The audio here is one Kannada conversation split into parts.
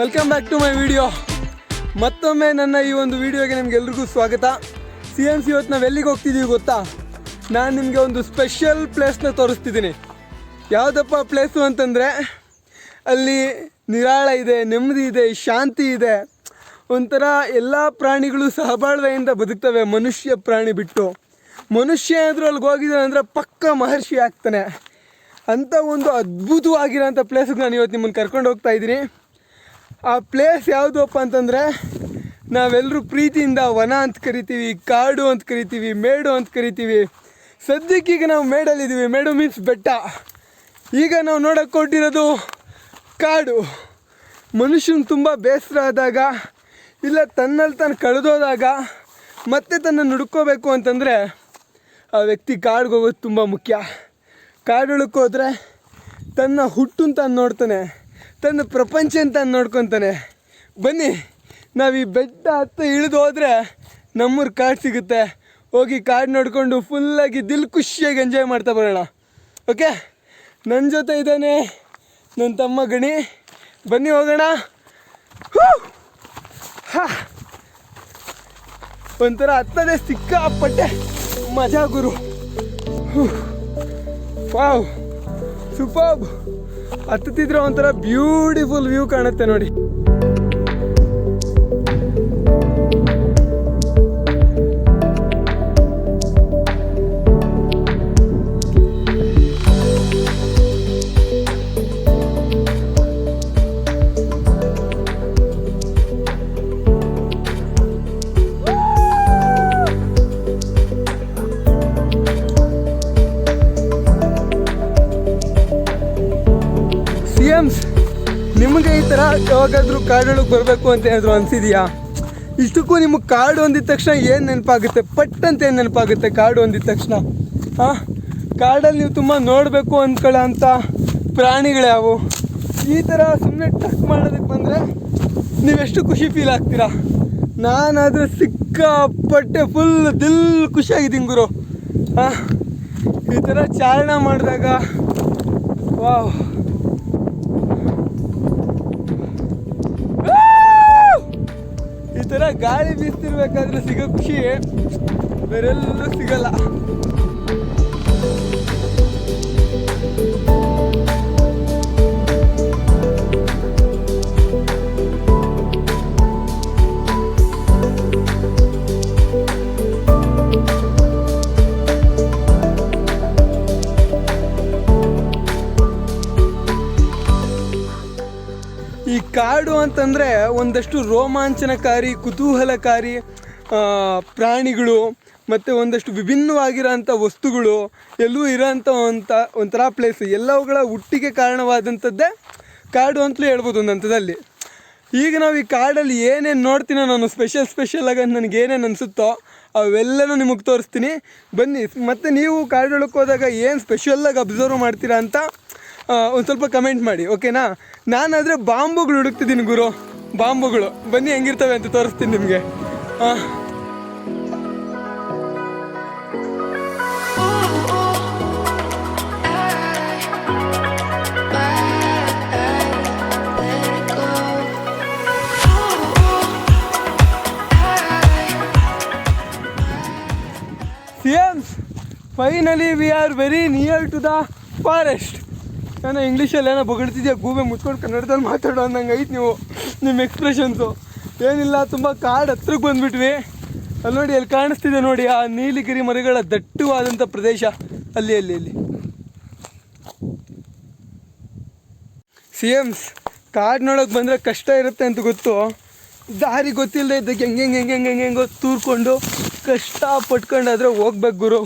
Welcome back to my video ಮತ್ತೊಮ್ಮೆ ನನ್ನ ಈ ಒಂದು ವಿಡಿಯೋಗೆ ನಿಮ್ಗೆಲ್ರಿಗೂ ಸ್ವಾಗತ. ಸಿ ಎಂ ಸಿ ಇವತ್ತು ನಾವು ಎಲ್ಲಿಗೆ ಹೋಗ್ತಿದ್ದೀವಿ ಗೊತ್ತಾ? ನಾನು ನಿಮಗೆ ಒಂದು ಸ್ಪೆಷಲ್ ಪ್ಲೇಸ್ನ ತೋರಿಸ್ತಿದ್ದೀನಿ ಯಾವುದಪ್ಪ ಪ್ಲೇಸು ಅಂತಂದರೆ, ಅಲ್ಲಿ ನಿರಾಳ ಇದೆ, ನೆಮ್ಮದಿ ಇದೆ, ಶಾಂತಿ ಇದೆ. ಒಂಥರ ಎಲ್ಲ ಪ್ರಾಣಿಗಳು ಸಹಬಾಳ್ವೆಯಿಂದ ಬದುಕ್ತವೆ, ಮನುಷ್ಯ ಪ್ರಾಣಿ ಬಿಟ್ಟು. ಮನುಷ್ಯ ಆದರೂ ಅಲ್ಲಿಗೆ ಹೋಗಿದ್ದಾನೆ ಅಂದರೆ ಪಕ್ಕ ಮಹರ್ಷಿ ಆಗ್ತಾನೆ. ಅಂಥ ಒಂದು ಅದ್ಭುತವಾಗಿರೋಂಥ ಪ್ಲೇಸಿಗೆ ನಾನು ಇವತ್ತು ನಿಮ್ಮನ್ನು ಕರ್ಕೊಂಡು ಹೋಗ್ತಾ ಇದ್ದೀನಿ. ಆ ಪ್ಲೇಸ್ ಯಾವುದಪ್ಪ ಅಂತಂದರೆ ನಾವೆಲ್ಲರೂ ಪ್ರೀತಿಯಿಂದ ವನ ಅಂತ ಕರಿತೀವಿ, ಕಾಡು ಅಂತ ಕರಿತೀವಿ, ಮೇಡು ಅಂತ ಕರಿತೀವಿ. ಸದ್ಯಕ್ಕೀಗ ನಾವು ಮೇಡಲ್ಲಿದ್ದೀವಿ. ಮೇಡು ಮೀನ್ಸ್ ಬೆಟ್ಟ. ಈಗ ನಾವು ನೋಡೋಕೆ ಕೊಟ್ಟಿರೋದು ಕಾಡು. ಮನುಷ್ಯನ ತುಂಬ ಬೇಸರ ಆದಾಗ ಇಲ್ಲ ತನ್ನಲ್ಲಿ ತಾನು ಕಳೆದೋದಾಗ ಮತ್ತೆ ತನ್ನ ನುಡ್ಕೋಬೇಕು ಅಂತಂದರೆ ಆ ವ್ಯಕ್ತಿ ಕಾಡ್ಗೆ ಹೋಗೋದು ತುಂಬ ಮುಖ್ಯ. ಕಾಡೊಳಕ್ಕೆ ಹೋದರೆ ತನ್ನ ಹುಟ್ಟು ತಾನು ನೋಡ್ತಾನೆ. ತನ್ನ ಪ್ರಪಂಚ ಅಂತ ನೋಡ್ಕೊತಾನೆ. ಬನ್ನಿ, ನಾವು ಈ ಬೆಟ್ಟ ಹತ್ತ ಇಳಿದು ಹೋದರೆ ನಮ್ಮೂರು ಕಾಡು ಸಿಗುತ್ತೆ. ಹೋಗಿ ಕಾಡು ನೋಡಿಕೊಂಡು ಫುಲ್ಲಾಗಿ ದಿಲ್ ಖುಷಿಯಾಗಿ ಎಂಜಾಯ್ ಮಾಡ್ತಾ ಬರೋಣ. ಓಕೆ ನನ್ನ ಜೊತೆ ಇದ್ದಾನೆ ನನ್ನ ತಮ್ಮ ಗಣಿ. ಬನ್ನಿ ಹೋಗೋಣ. ಹೂ! ಒಂಥರ ಹತ್ತದೆ ಸಿಕ್ಕಾಪಟ್ಟೆ ಮಜಾ ಗುರು. ವಾವ್! ಸೂಪರ್ ಹತ್ತುತ್ತಿದ್ರೆ ಒಂಥರ ಬ್ಯೂಟಿಫುಲ್ ವ್ಯೂ ಕಾಣುತ್ತೆ ನೋಡಿ. ಸಿ ಎಮ್ಸ್ ನಿಮಗೆ ಈ ಥರ ಯಾವಾಗಾದರೂ ಕಾಡೊಳಗೆ ಬರಬೇಕು ಅಂತ ಏನಾದರೂ ಅನಿಸಿದೆಯಾ? ಇಷ್ಟಕ್ಕೂ ನಿಮಗೆ ಕಾಡು ಹೊಂದಿದ ತಕ್ಷಣ ಏನು ನೆನಪಾಗುತ್ತೆ? ಪಟ್ ಅಂತ ಏನು ನೆನಪಾಗುತ್ತೆ ಕಾಡು ಹೊಂದಿದ ತಕ್ಷಣ? ಹಾಂ ಕಾಡಲ್ಲಿ ನೀವು ತುಂಬ ನೋಡಬೇಕು ಅಂದ್ಕೊಳ್ಳೋ ಅಂಥ ಪ್ರಾಣಿಗಳ್ಯಾವು ಈ ಥರ ಸುಮ್ಮನೆ ಟಕ್ ಮಾಡೋದಕ್ಕೆ ಬಂದರೆ ನೀವೆಷ್ಟು ಖುಷಿ ಫೀಲ್ ಆಗ್ತೀರಾ? ನಾನಾದರೆ ಸಿಕ್ಕಾಪಟ್ಟೆ ಫುಲ್ ದಿಲ್ ಖುಷಿಯಾಗಿದ್ದೀನಿ ಗುರು. ಹಾಂ ಈ ಥರ ಚಾರಣ ಮಾಡಿದಾಗ, ವಾವ್. ಈ ಗಾಳಿ ಬೀಸ್ತಿರ್ಬೇಕಾದ್ರೆ ಸಿಗೋ ಖುಷಿ ಬೇರೆಲ್ಲೂ ಸಿಗಲ್ಲ. ಅಂತಂದರೆ ಒಂದಷ್ಟು ರೋಮಾಂಚನಕಾರಿ, ಕುತೂಹಲಕಾರಿ ಪ್ರಾಣಿಗಳು ಮತ್ತು ಒಂದಷ್ಟು ವಿಭಿನ್ನವಾಗಿರೋಂಥ ವಸ್ತುಗಳು ಎಲ್ಲೂ ಇರೋಂಥ ಅಂತ ಒಂಥರ ಪ್ಲೇಸ್ ಎಲ್ಲವುಗಳ ಹುಟ್ಟಿಗೆ ಕಾರಣವಾದಂಥದ್ದೇ ಕಾಡು ಅಂತಲೂ ಹೇಳ್ಬೋದು ಒಂದು ಹಂತದಲ್ಲಿ. ಈಗ ನಾವು ಈ ಕಾಡಲ್ಲಿ ಏನೇನು ನೋಡ್ತೀನೋ ನಾನು ಸ್ಪೆಷಲ್ ಸ್ಪೆಷಲ್ ಆಗಿ ನನಗೆ ಅನಿಸುತ್ತೋ ಅವೆಲ್ಲನೂ ನಿಮಗೆ ತೋರಿಸ್ತೀನಿ. ಬನ್ನಿ, ಮತ್ತು ನೀವು ಕಾಡೊಳಕ್ಕೆ ಹೋದಾಗ ಏನು ಸ್ಪೆಷಲ್ಲಾಗಿ ಅಬ್ಸರ್ವ್ ಮಾಡ್ತೀರಾ ಅಂತ ಒಂದು ಸ್ವಲ್ಪ ಕಮೆಂಟ್ ಮಾಡಿ ಓಕೆನಾ ನಾನಾದರೆ ಬಾಂಬುಗಳು ಹುಡುಕ್ತಿದ್ದೀನಿ ಗುರು. ಬಾಂಬುಗಳು. ಬನ್ನಿ, ಹೆಂಗಿರ್ತವೆ ಅಂತ ತೋರಿಸ್ತೀನಿ ನಿಮಗೆ. Finally we are very near to the forest ನಾನು ಇಂಗ್ಲೀಷಲ್ಲಿ ಏನೋ ಬೊಗಳ್ತಿದ್ಯಾ? ಗೂಬೆ ಮುಚ್ಕೊಂಡು ಕನ್ನಡದಲ್ಲಿ ಮಾತಾಡೋ ಅಂದಂಗೆ ಐತೆ ನೀವು. ನಿಮ್ಮ ಎಕ್ಸ್ಪ್ರೆಷನ್ಸು ಏನಿಲ್ಲ, ತುಂಬ ಕಾಡು ಹತ್ರಕ್ಕೆ ಬಂದುಬಿಟ್ವಿ. ಅಲ್ಲಿ ನೋಡಿ ಅಲ್ಲಿ ಕಾಣಿಸ್ತಿದೆ ನೋಡಿ, ಆ ನೀಲಿಗಿರಿ ಮರಗಳ ದಟ್ಟವಾದಂಥ ಪ್ರದೇಶ. ಅಲ್ಲಿ ಅಲ್ಲಿ ಅಲ್ಲಿ. ಸಿ ಎಮ್ಸ್ ಕಾಡಿನೊಳಗೆ ಬಂದರೆ ಕಷ್ಟ ಇರುತ್ತೆ ಅಂತ ಗೊತ್ತು. ದಾರಿ ಗೊತ್ತಿಲ್ಲದೆ ಇದ್ದಕ್ಕೆ ಹೆಂಗೆ ಹೆಂಗೆ ಹೆಂಗೆ ಹೆಂಗೆ, ಹೆಂಗೋ ತೂರ್ಕೊಂಡು ಕಷ್ಟ ಪಟ್ಕೊಂಡಾದ್ರೆ ಹೋಗ್ಬೇಕು ಗುರು.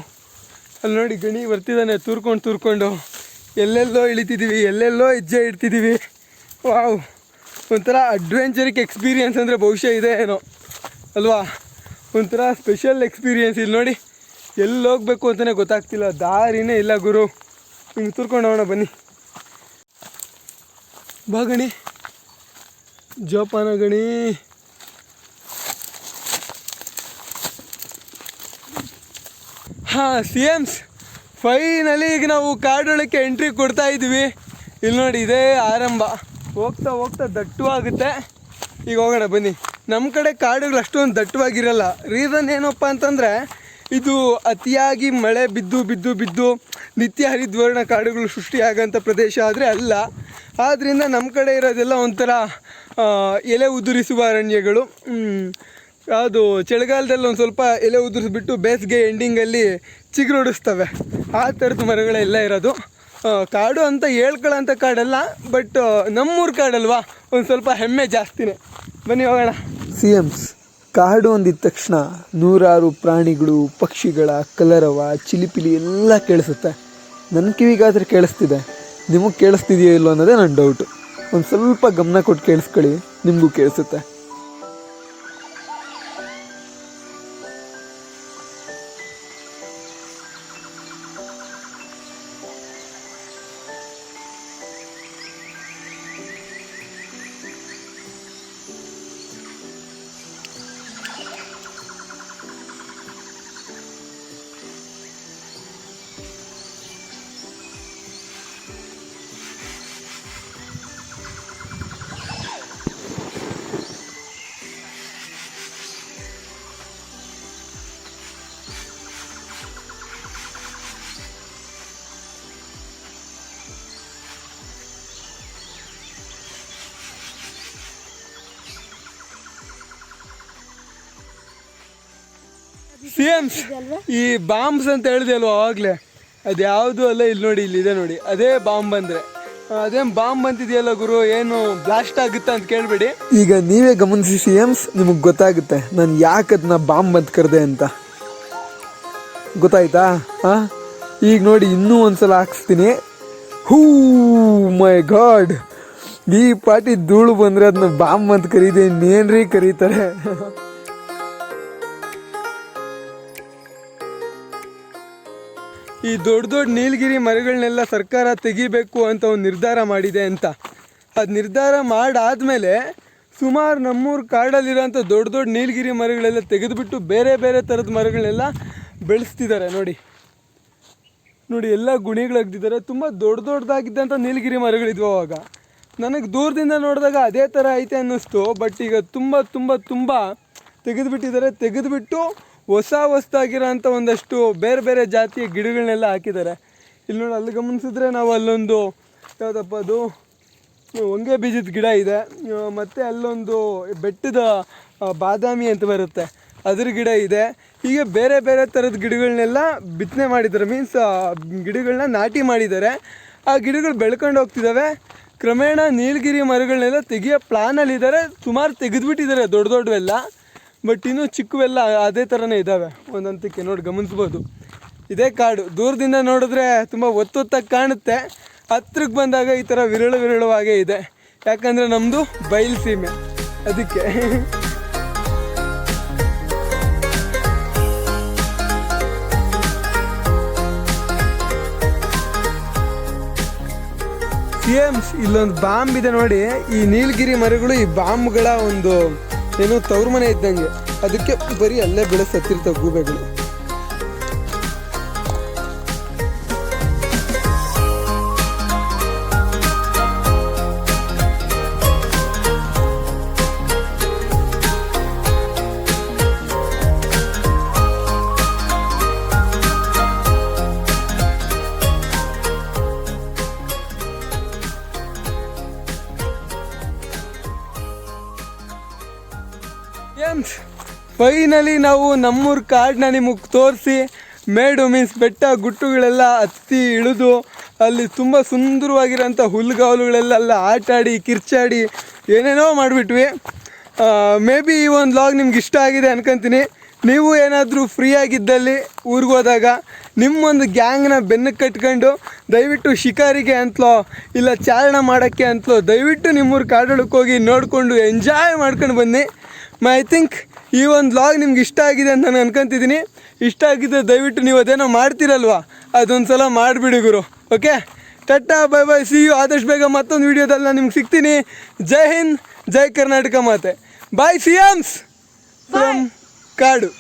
ಅಲ್ಲಿ ನೋಡಿ, ಗಣಿ ಬರ್ತಿದ್ದಾನೆ ತೂರ್ಕೊಂಡು ತೂರ್ಕೊಂಡು. ಎಲ್ಲೆಲ್ಲೋ ಇಳಿತಿದ್ದೀವಿ ಎಲ್ಲೆಲ್ಲೋ ಹೆಜ್ಜೆ ಇಡ್ತಿದ್ದೀವಿ ವಾವ್, ಒಂಥರ ಅಡ್ವೆಂಚರಿಕ್ ಎಕ್ಸ್ಪೀರಿಯನ್ಸ್ ಅಂದರೆ ಬಹುಶಃ ಇದೆ ಏನೋ. ಅಲ್ವಾ? ಒಂಥರ ಸ್ಪೆಷಲ್ ಎಕ್ಸ್ಪೀರಿಯನ್ಸ್ ಇಲ್ಲಿ ನೋಡಿ. ಎಲ್ಲಿ ಹೋಗಬೇಕು ಅಂತಲೇ ಗೊತ್ತಾಗ್ತಿಲ್ಲ. ದಾರಿನೇ ಇಲ್ಲ ಗುರು. ಹಿಂಗೆ ತುರ್ಕೊಂಡು ಹೋಗೋಣ ಬನ್ನಿ. ಬಾ ಗಣಿ. ಜೋಪಾನ ಗಣಿ. ಹಾಂ, ಸಿ ಎಮ್ಸ್. ಫೈನಲಿ ಈಗ ನಾವು ಕಾಡೊಳಕ್ಕೆ ಎಂಟ್ರಿ ಕೊಡ್ತಾ ಇದ್ದೀವಿ ಇಲ್ಲಿ ನೋಡಿ ಇದೇ ಆರಂಭ. ಹೋಗ್ತಾ ಹೋಗ್ತಾ ದಟ್ಟವಾಗುತ್ತೆ. ಈಗ ಹೋಗೋಣ, ಬನ್ನಿ. ನಮ್ಮ ಕಡೆ ಕಾಡುಗಳು ಅಷ್ಟೊಂದು ದಟ್ಟವಾಗಿರಲ್ಲ. ರೀಸನ್ ಏನಪ್ಪ ಅಂತಂದರೆ, ಇದು ಅತಿಯಾಗಿ ಮಳೆ ಬಿದ್ದು ಬಿದ್ದು ಬಿದ್ದು ನಿತ್ಯ ಹರಿದ್ವರ್ಣ ಕಾಡುಗಳು ಸೃಷ್ಟಿಯಾಗೋಂಥ ಪ್ರದೇಶ ಆದರೆ ಅಲ್ಲ. ಆದ್ದರಿಂದ ನಮ್ಮ ಕಡೆ ಇರೋದೆಲ್ಲ ಒಂಥರ ಎಲೆ ಉದುರಿಸುವ ಅರಣ್ಯಗಳು. ಅದು ಚಳಿಗಾಲದಲ್ಲಿ ಒಂದು ಸ್ವಲ್ಪ ಎಲೆ ಉದುರಿಸ್ಬಿಟ್ಟು ಬೇಸಿಗೆ ಎಂಡಿಂಗಲ್ಲಿ ಚಿಗುರೊಡಿಸ್ತವೆ. ಆ ಥರದ ಮರಗಳೆಲ್ಲ ಇರೋದು. ಕಾಡು ಅಂತ ಹೇಳ್ಕೊಳ್ಳೋಂಥ ಕಾಡಲ್ಲ ಬಟ್ ನಮ್ಮೂರು ಕಾಡಲ್ವಾ? ಒಂದು ಸ್ವಲ್ಪ ಹೆಮ್ಮೆ ಜಾಸ್ತಿನೇ. ಬನ್ನಿ ಹೋಗೋಣ. ಸಿ ಎಮ್ಸ್ ಕಾಡು ಅಂದಿದ ತಕ್ಷಣ ನೂರಾರು ಪ್ರಾಣಿಗಳು, ಪಕ್ಷಿಗಳ, ಕಲರವ ಚಿಲಿಪಿಲಿ ಎಲ್ಲ ಕೇಳಿಸುತ್ತೆ. ನನ್ನ ಕಿವಿಗಾದ್ರೆ ಕೇಳಿಸ್ತಿದೆ. ನಿಮಗೆ ಕೇಳಿಸ್ತಿದೆಯೋ ಇಲ್ಲೋ ಅನ್ನೋದೇ ನನ್ನ ಡೌಟು ಒಂದು ಸ್ವಲ್ಪ ಗಮನ ಕೊಟ್ಟು ಕೇಳಿಸ್ಕೊಳ್ಳಿ, ನಿಮಗೂ ಕೇಳಿಸುತ್ತೆ. ಸಿ ಎಮ್ಸ್ ಈ ಬಾಂಬ್ಸ್ ಅಂತ ಹೇಳಿದೆ ಅಲ್ವಾ ಆವಾಗಲೇ ಅದು ಯಾವುದು ಅಲ್ಲ ಇಲ್ಲಿ ನೋಡಿ ಇಲ್ಲಿದೆ ನೋಡಿ. ಅದೇ ಬಾಂಬ್ ಅಂದರೆ. ಅದೇನು ಬಾಂಬ್ ಅಂತಿದೆಯಲ್ಲ ಗುರು ಏನು ಬ್ಲಾಸ್ಟ್ ಆಗುತ್ತಾ ಅಂತ ಕೇಳಬೇಡಿ. ಈಗ ನೀವೇ ಗಮನಿಸಿ ಸಿ ಎಮ್ಸ್ ನಿಮಗೆ ಗೊತ್ತಾಗುತ್ತೆ ನಾನು ಯಾಕೆ ಅದನ್ನ ಬಾಂಬ್ ಅಂತ ಕರೆದೆ ಅಂತ. ಗೊತ್ತಾಯ್ತಾ? ಹಾಂ ಈಗ ನೋಡಿ ಇನ್ನೂ ಒಂದ್ಸಲ ಹಾಕ್ಸ್ತೀನಿ. Oh my god! ಈ ಪಾಟಿ ಧೂಳು ಬಂದರೆ ಅದನ್ನ ಬಾಂಬ್ ಅಂತ ಕರೀದೆ ಇನ್ನೇನ್ರಿ ಕರೀತಾರೆ? ಈ ದೊಡ್ಡ ದೊಡ್ಡ ನೀಲಗಿರಿ ಮರಗಳನ್ನೆಲ್ಲ ಸರ್ಕಾರ ತೆಗಿಬೇಕು ಅಂತ ಒಂದು ನಿರ್ಧಾರ ಮಾಡಿದೆ ಅಂತ. ಅದು ನಿರ್ಧಾರ ಮಾಡಾದಮೇಲೆ ಸುಮಾರು ನಮ್ಮೂರು ಕಾಡಲ್ಲಿರೋಂಥ ದೊಡ್ಡ ದೊಡ್ಡ ನೀಲಗಿರಿ ಮರಗಳೆಲ್ಲ ತೆಗೆದುಬಿಟ್ಟು ಬೇರೆ ಬೇರೆ ಥರದ ಮರಗಳನ್ನೆಲ್ಲ ಬೆಳೆಸ್ತಿದ್ದಾರೆ ನೋಡಿ. ನೋಡಿ ಎಲ್ಲ ಗುಣಿಗಳಾಗ್ದಿದ್ದಾರೆ ತುಂಬ ದೊಡ್ಡ ದೊಡ್ಡದಾಗಿದ್ದಂಥ ನೀಲಗಿರಿ ಮರಗಳಿದ್ವು ಅವಾಗ. ನನಗೆ ದೂರದಿಂದ ನೋಡಿದಾಗ ಅದೇ ಥರ ಐತೆ ಅನ್ನಿಸ್ತು. ಬಟ್ ಈಗ ತುಂಬ ತುಂಬ ತುಂಬ ತೆಗೆದುಬಿಟ್ಟಿದ್ದಾರೆ. ತೆಗೆದುಬಿಟ್ಟು ಹೊಸ ಹೊಸ್ದಾಗಿರೋಂಥ ಒಂದಷ್ಟು ಬೇರೆ ಬೇರೆ ಜಾತಿಯ ಗಿಡಗಳನ್ನೆಲ್ಲ ಹಾಕಿದ್ದಾರೆ. ಇಲ್ಲಿ ನೋಡಿ, ಅಲ್ಲಿ ಗಮನಿಸಿದ್ರೆ ನಾವು ಅಲ್ಲೊಂದು, ಯಾವುದಪ್ಪ ಅದು? ಹೊಂಗೆ ಬೀಜದ ಗಿಡ ಇದೆ. ಮತ್ತು ಅಲ್ಲೊಂದು ಬೆಟ್ಟದ ಬಾದಾಮಿ ಅಂತ ಬರುತ್ತೆ. ಅದ್ರ ಗಿಡ ಇದೆ. ಹೀಗೆ ಬೇರೆ ಬೇರೆ ಥರದ ಗಿಡಗಳನ್ನೆಲ್ಲ ಬಿತ್ತನೆ ಮಾಡಿದ್ದಾರೆ. ಮೀನ್ಸ್ ಗಿಡಗಳನ್ನ ನಾಟಿ ಮಾಡಿದ್ದಾರೆ. ಆ ಗಿಡಗಳು ಬೆಳ್ಕೊಂಡು ಹೋಗ್ತಿದ್ದಾವೆ. ಕ್ರಮೇಣ ನೀಲಗಿರಿ ಮರಗಳನ್ನೆಲ್ಲ ತೆಗಿಯೋ ಪ್ಲಾನಲ್ಲಿದ್ದಾರೆ ಸುಮಾರು ತೆಗೆದುಬಿಟ್ಟಿದ್ದಾರೆ, ದೊಡ್ಡ ದೊಡ್ಡವೆಲ್ಲ. ಬಟ್ ಇನ್ನೂ ಚಿಕ್ಕವೆಲ್ಲ ಅದೇ ಥರನೇ ಇದ್ದಾವೆ ಒಂದಂತಕ್ಕೆ ನೋಡಿ ಗಮನಿಸ್ಬೋದು. ಇದೇ ಕಾಡು. ದೂರದಿಂದ ನೋಡಿದ್ರೆ ತುಂಬ ಒತ್ತೊತ್ತಾಗಿ ಕಾಣುತ್ತೆ. ಹತ್ರಕ್ಕೆ ಬಂದಾಗ ಈ ಥರ ವಿರಳ ವಿರಳವಾಗೇ ಇದೆ. ಯಾಕಂದರೆ ನಮ್ಮದು ಬಯಲು ಸೀಮೆ. ಅದಕ್ಕೆ. ಸಿಎಮ್ಸ್ ಇಲ್ಲೊಂದು ಬಾಂಬ್ ಇದೆ ನೋಡಿ. ಈ ನೀಲಗಿರಿ ಮರಗಳು ಈ ಬಾಂಬ್ಗಳ ಒಂದು ಏನೋ ತವ್ರ ಮನೆ ಇದ್ದಂಗೆ. ಅದಕ್ಕೆ ಬರೀ ಅಲ್ಲೇ ಬೆಳೆ ಸತ್ತಿರ್ತಾವೆ ಗೂಬೆಗಳು. ಫೈನಲಿ ನಾವು ನಮ್ಮೂರ ಕಾಡನ್ನ ನಿಮಗೆ ತೋರಿಸಿ ಮೇಡು ಮೀನ್ಸ್ ಬೆಟ್ಟ ಗುಟ್ಟುಗಳೆಲ್ಲ ಹತ್ತಿ ಇಳಿದು ಅಲ್ಲಿ ತುಂಬ ಸುಂದರವಾಗಿರೋಂಥ ಹುಲ್ಲುಗಾವಲುಗಳೆಲ್ಲ ಅಲ್ಲ ಆಟಾಡಿ, ಕಿರ್ಚಾಡಿ ಏನೇನೋ ಮಾಡಿಬಿಟ್ವಿ. ಮೇ ಬಿ ಈ ಒಂದು ಲಾಗ್ ನಿಮ್ಗೆ ಇಷ್ಟ ಆಗಿದೆ ಅನ್ಕೊಂತೀನಿ. ನೀವು ಏನಾದರೂ ಫ್ರೀ ಆಗಿದ್ದಲ್ಲಿ ಊರಿಗೆ ಹೋದಾಗ ನಿಮ್ಮೊಂದು ಗ್ಯಾಂಗ್ನ ಬೆನ್ನು ಕಟ್ಕೊಂಡು ದಯವಿಟ್ಟು ಶಿಕಾರಿಗೆ ಅಂತಲೋ ಇಲ್ಲ ಚಾರಣ ಮಾಡೋಕ್ಕೆ ಅಂತಲೋ ದಯವಿಟ್ಟು ನಿಮ್ಮೂರು ಕಾಡೊಳಕ್ಕೆ ಹೋಗಿ ನೋಡಿಕೊಂಡು ಎಂಜಾಯ್ ಮಾಡ್ಕೊಂಡು ಬನ್ನಿ. ಐ ಥಿಂಕ್ ಈ ಒಂದು ವ್ಲಾಗ್ ನಿಮ್ಗೆ ಇಷ್ಟ ಆಗಿದೆ ಅಂತ ನಾನು ಅನ್ಕೊಂತಿದ್ದೀನಿ. ಇಷ್ಟ ಆಗಿದ್ದರೆ ದಯವಿಟ್ಟು ನೀವು ಅದೇನೋ ಮಾಡ್ತೀರಲ್ವಾ? ಅದೊಂದು ಸಲ ಮಾಡಿಬಿಡಿ ಗುರು. Okay tata bye bye see you ಆದಷ್ಟು ಬೇಗ ಮತ್ತೊಂದು ವೀಡಿಯೋದಲ್ಲಿ ನಾನು ನಿಮ್ಗೆ ಸಿಗ್ತೀನಿ. ಜೈ ಹಿಂದ್ ಜೈ ಕರ್ನಾಟಕ ಮಾತೆ. ಬಾಯ್ ಸಿ ಎಮ್ಸ್ ಫ್ರಮ್ ಕಾಡು.